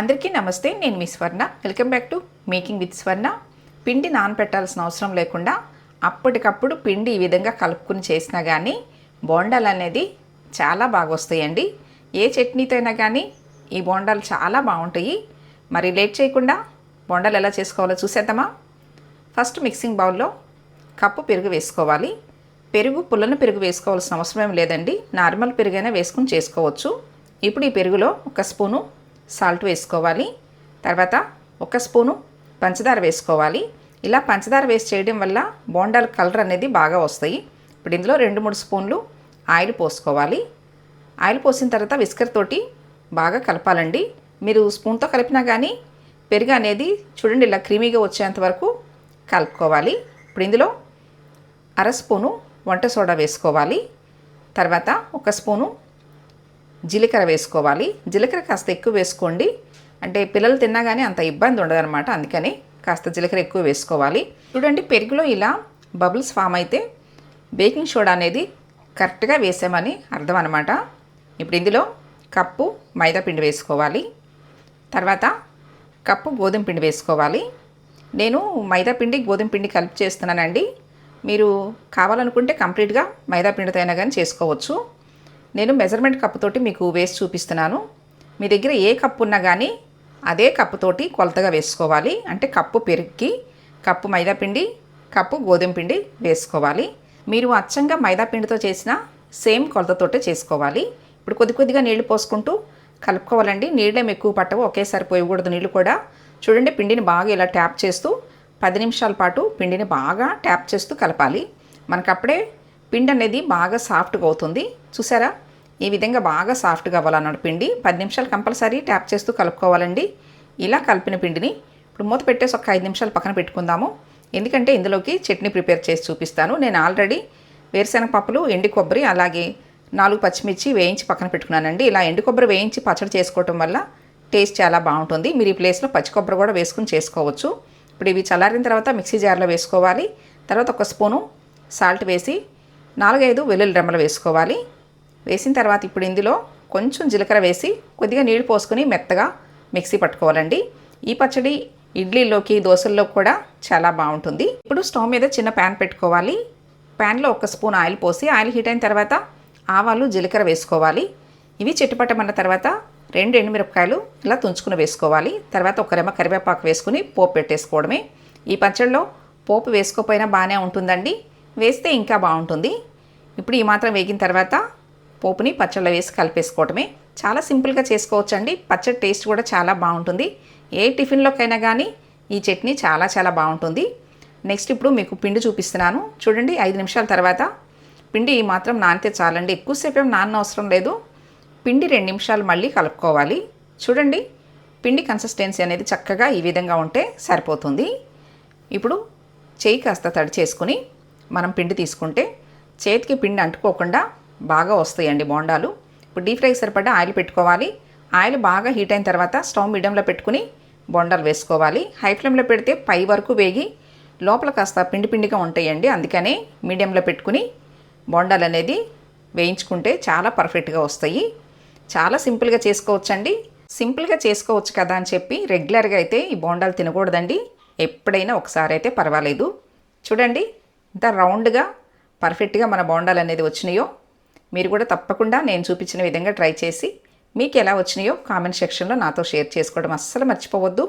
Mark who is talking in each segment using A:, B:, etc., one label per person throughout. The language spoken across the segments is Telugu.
A: అందరికీ నమస్తే నేను మీ Swarna. Welcome back to making with Swarna పిండి నానపెట్టాల్సిన అవసరం లేకుండా అప్పటికప్పుడు పిండి ఈ విధంగా కలుపుకుని చేసినా కానీ బోండాలు అనేది చాలా బాగా వస్తాయండి ఏ చట్నీతో అయినా కానీ ఈ బోండాలు చాలా బాగుంటాయి. మరి లేట్ చేయకుండా బోండాలు ఎలా చేసుకోవాలో చూసేద్దామా? ఫస్ట్ మిక్సింగ్ బౌల్లో కప్పు పెరుగు వేసుకోవాలి. పెరుగు పుల్లని పెరుగు వేసుకోవాల్సిన అవసరం ఏం లేదండి. నార్మల్ పెరుగైనా వేసుకుని చేసుకోవచ్చు. ఇప్పుడు ఈ పెరుగులో ఒక స్పూను సాల్ట్ వేసుకోవాలి. తర్వాత ఒక స్పూను పంచదార వేసుకోవాలి. ఇలా పంచదార వేసి చేయడం వల్ల బోండాల కలర్ అనేది బాగా వస్తాయి. ఇప్పుడు ఇందులో రెండు మూడు స్పూన్లు ఆయిల్ పోసుకోవాలి. ఆయిల్ పోసిన తర్వాత విస్కర్ తోటి బాగా కలపాలండి. మీరు స్పూన్తో కలిపినా కానీ పెరుగు అనేది చూడండి ఇలా క్రీమీగా వచ్చేంత వరకు కలుపుకోవాలి. ఇప్పుడు ఇందులో అర స్పూను వంట సోడా వేసుకోవాలి. తర్వాత ఒక స్పూను జీలకర్ర వేసుకోవాలి. జీలకర్ర కాస్త ఎక్కువ వేసుకోండి. అంటే పిల్లలు తిన్నా కానీ అంత ఇబ్బంది ఉండదన్నమాట. అందుకని కాస్త జీలకర్ర ఎక్కువ వేసుకోవాలి. చూడండి పెరుగులో ఇలా బబుల్స్ ఫామ్ అయితే బేకింగ్ సోడా అనేది కరెక్ట్గా వేసామని అర్థం అనమాట ఇప్పుడు ఇందులో కప్పు మైదా పిండి వేసుకోవాలి. తర్వాత కప్పు గోధుమ పిండి వేసుకోవాలి. నేను మైదా పిండి గోధుమ పిండి కలిపి చేస్తున్నానండి. మీరు కావాలనుకుంటే కంప్లీట్గా మైదా పిండితో అయినా కానీ చేసుకోవచ్చు. నేను మెజర్మెంట్ కప్పుతోటి మీకు వేసి చూపిస్తున్నాను. మీ దగ్గర ఏ కప్పు ఉన్నా కానీ అదే కప్పుతోటి కొలతగా వేసుకోవాలి. అంటే కప్పు పెరిగి కప్పు మైదా పిండి కప్పు గోధుమ పిండి వేసుకోవాలి. మీరు అచ్చంగా మైదా పిండితో చేసిన సేమ్ కొలతతోటే చేసుకోవాలి. ఇప్పుడు కొద్ది కొద్దిగా నీళ్ళు పోసుకుంటూ కలుపుకోవాలండి. నీళ్ళేం ఎక్కువ పట్టవు. ఒకేసారి పోయకూడదు నీళ్ళు కూడా. చూడండి పిండిని బాగా ఇలా ట్యాప్ చేస్తూ పది నిమిషాల పాటు పిండిని బాగా ట్యాప్ చేస్తూ కలపాలి. మనకప్పుడే పిండి అనేది బాగా సాఫ్ట్గా అవుతుంది. చూసారా? ఈ విధంగా బాగా సాఫ్ట్గా అవ్వాలన్నాడు పిండి. పది నిమిషాలు కంపల్సరీ ట్యాప్ చేస్తూ కలుపుకోవాలండి. ఇలా కలిపిన పిండిని ఇప్పుడు మూత పెట్టేసి ఒక ఐదు నిమిషాలు పక్కన పెట్టుకుందాము. ఎందుకంటే ఇందులోకి చట్నీ ప్రిపేర్ చేసి చూపిస్తాను. నేను ఆల్రెడీ వేరుశెనగ పప్పులు ఎండి కొబ్బరి అలాగే నాలుగు పచ్చిమిర్చి వేయించి పక్కన పెట్టుకున్నానండి. ఇలా ఎండు కొబ్బరి వేయించి పచ్చడి చేసుకోవటం వల్ల టేస్ట్ చాలా బాగుంటుంది. మీరు ఈ ప్లేస్లో పచ్చి కొబ్బరి కూడా వేసుకుని చేసుకోవచ్చు. ఇప్పుడు ఇవి చల్లారిన తర్వాత మిక్సీ జార్లో వేసుకోవాలి. తర్వాత ఒక స్పూను సాల్ట్ వేసి నాలుగైదు వెల్లుల్లి రెమ్మలు వేసుకోవాలి. వేసిన తర్వాత ఇప్పుడు ఇందులో కొంచెం జీలకర్ర వేసి కొద్దిగా నీళ్ళు పోసుకొని మెత్తగా మిక్సీ పట్టుకోవాలండి. ఈ పచ్చడి ఇడ్లీలోకి దోశల్లో కూడా చాలా బాగుంటుంది. ఇప్పుడు స్టవ్ మీద చిన్న ప్యాన్ పెట్టుకోవాలి. ప్యాన్లో ఒక స్పూన్ ఆయిల్ పోసి ఆయిల్ హీట్ అయిన తర్వాత ఆవాలు జీలకర్ర వేసుకోవాలి. ఇవి చిట్టుపట్టమన్న తర్వాత రెండు ఎండుమిరపకాయలు ఇలా తుంచుకుని వేసుకోవాలి. తర్వాత ఒక రెమ్మ కరివేపాకు వేసుకుని పోపు పెట్టేసుకోవడమే. ఈ పచ్చడిలో పోపు వేసుకోకపోయినా బాగానే ఉంటుందండి. వేస్తే ఇంకా బాగుంటుంది. ఇప్పుడు ఈ మాత్రం వేగిన తర్వాత పోపుని పచ్చళ్ళలో వేసి కలిపేసుకోవటమే. చాలా సింపుల్గా చేసుకోవచ్చండి. పచ్చడి టేస్ట్ కూడా చాలా బాగుంటుంది. ఏ టిఫిన్లోకైనా కానీ ఈ చట్నీ చాలా చాలా బాగుంటుంది. నెక్స్ట్ ఇప్పుడు మీకు పిండి చూపిస్తున్నాను. చూడండి ఐదు నిమిషాల తర్వాత పిండి ఈ మాత్రం నానితే చాలండి. ఎక్కువసేపు ఏం నాన్న అవసరం లేదు. పిండి రెండు నిమిషాలు మళ్ళీ కలుపుకోవాలి. చూడండి పిండి కన్సిస్టెన్సీ అనేది చక్కగా ఈ విధంగా ఉంటే సరిపోతుంది. ఇప్పుడు చేయి కాస్త తడి చేసుకుని మనం పిండి తీసుకుంటే చేతికి పిండి అంటుకోకుండా బాగా వస్తాయండి బోండాలు. ఇప్పుడు డీప్ ఫ్రైకి సరిపడా ఆయిల్ పెట్టుకోవాలి. ఆయిల్ బాగా హీట్ అయిన తర్వాత స్టవ్ మీడియంలో పెట్టుకుని బోండాలు వేసుకోవాలి. హై ఫ్లేమ్లో పెడితే పై వరకు వేగి లోపల కాస్త పిండి పిండిగా ఉంటాయండి. అందుకనే మీడియంలో పెట్టుకుని బొండాలు అనేది వేయించుకుంటే చాలా పర్ఫెక్ట్గా వస్తాయి. చాలా సింపుల్గా చేసుకోవచ్చండి. సింపుల్గా చేసుకోవచ్చు కదా అని చెప్పి రెగ్యులర్గా అయితే ఈ బోండాలు తినకూడదండి. ఎప్పుడైనా ఒకసారి అయితే పర్వాలేదు. చూడండి ఇంత రౌండ్గా పర్ఫెక్ట్గా మన బోండాలు అనేది వచ్చినాయో. మీరు కూడా తప్పకుండా నేను చూపించిన విధంగా ట్రై చేసి మీకు ఎలా వచ్చినాయో కామెంట్ సెక్షన్లో నాతో షేర్ చేసుకోవడం అస్సలు మర్చిపోవద్దు.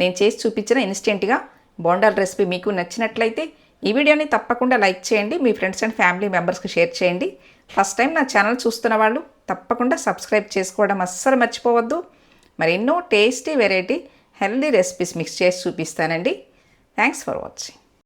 A: నేను చేసి చూపించిన ఇన్స్టెంట్గా బోండాల రెసిపీ మీకు నచ్చినట్లయితే ఈ వీడియోని తప్పకుండా లైక్ చేయండి మీ ఫ్రెండ్స్ అండ్ ఫ్యామిలీ మెంబర్స్కి షేర్ చేయండి. ఫస్ట్ టైం నా ఛానల్ చూస్తున్న వాళ్ళు తప్పకుండా సబ్స్క్రైబ్ చేసుకోవడం అస్సలు మర్చిపోవద్దు. మరి ఎన్నో tasty variety healthy recipes mix చేసి చూపిస్తానండి. Thanks for watching.